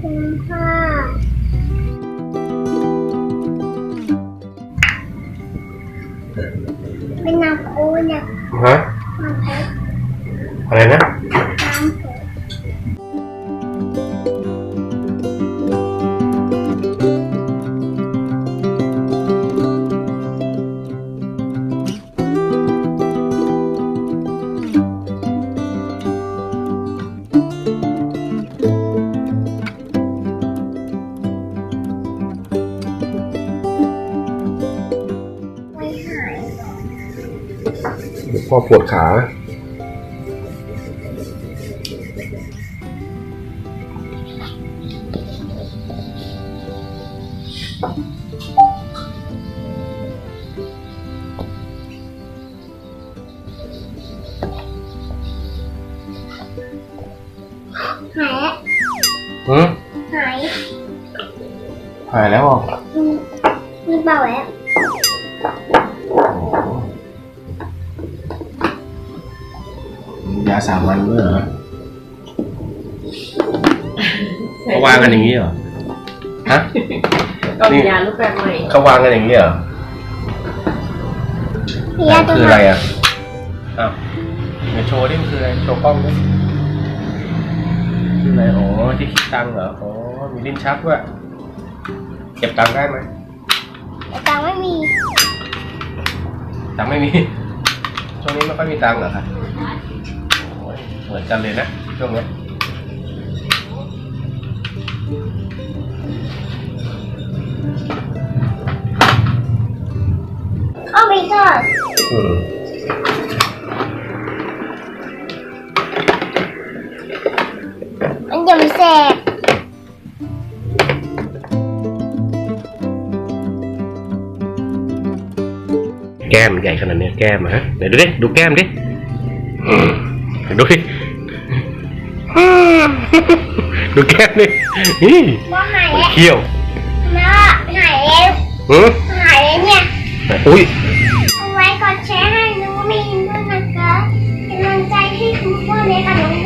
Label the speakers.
Speaker 1: คุ้มค่า
Speaker 2: เป็
Speaker 1: นนั
Speaker 2: กโอ้ยนั
Speaker 1: กฮะอะไรนะ
Speaker 2: พ่อปวดขา
Speaker 1: หายแล้ว
Speaker 2: หืม
Speaker 1: หาย
Speaker 2: หายแล้วเหรอ
Speaker 1: อืมมันเบาแล้ว
Speaker 2: ยาสามวันด้วยเหรอเขาวางกันอย่างนี้เหรอ ฮะ
Speaker 3: ก็มียารูปแบบใหม่
Speaker 2: เขาวางกันอย่างนี้เหรอ
Speaker 1: พี่ยา
Speaker 2: มัน
Speaker 1: จะ
Speaker 2: คืออะไรอะอ้าวเดี๋ยวโชว์ดิมันคืออะไร โชว์กล้องดิคืออะไรอ๋อที่คิดตังค์เหรออ๋อมีลิ้นชักด้วยเก็บตังค์ได้ไหม
Speaker 1: แต่ตังค์ไม่มี
Speaker 2: ตังค์ไม่มี ช่วงนี้ไม่ค่อยมีตังค์เหรอครับโอ้ยเหมือนกันเลยนะช่วงเนี้ย
Speaker 1: โอ้ไม่ก็
Speaker 2: อืม
Speaker 1: มันจะมีแสบ
Speaker 2: แก้มใหญ่ขนาดเนี้ยแก้มอะฮะไหนดูดิดูแก้มดิอืมดูดิ ดูแก้มดินี่
Speaker 1: ว่าหายแล้ว
Speaker 2: เขี้ยว
Speaker 1: แม่ว่าหายแล้ว
Speaker 2: หือ
Speaker 1: หายแล้วเนี่ย
Speaker 2: อุ้ย
Speaker 1: เอาไว้กดแชร์ให้น้องมีนด้วยนะคะเป็นกำลังใจให้คุณพ่อในขนม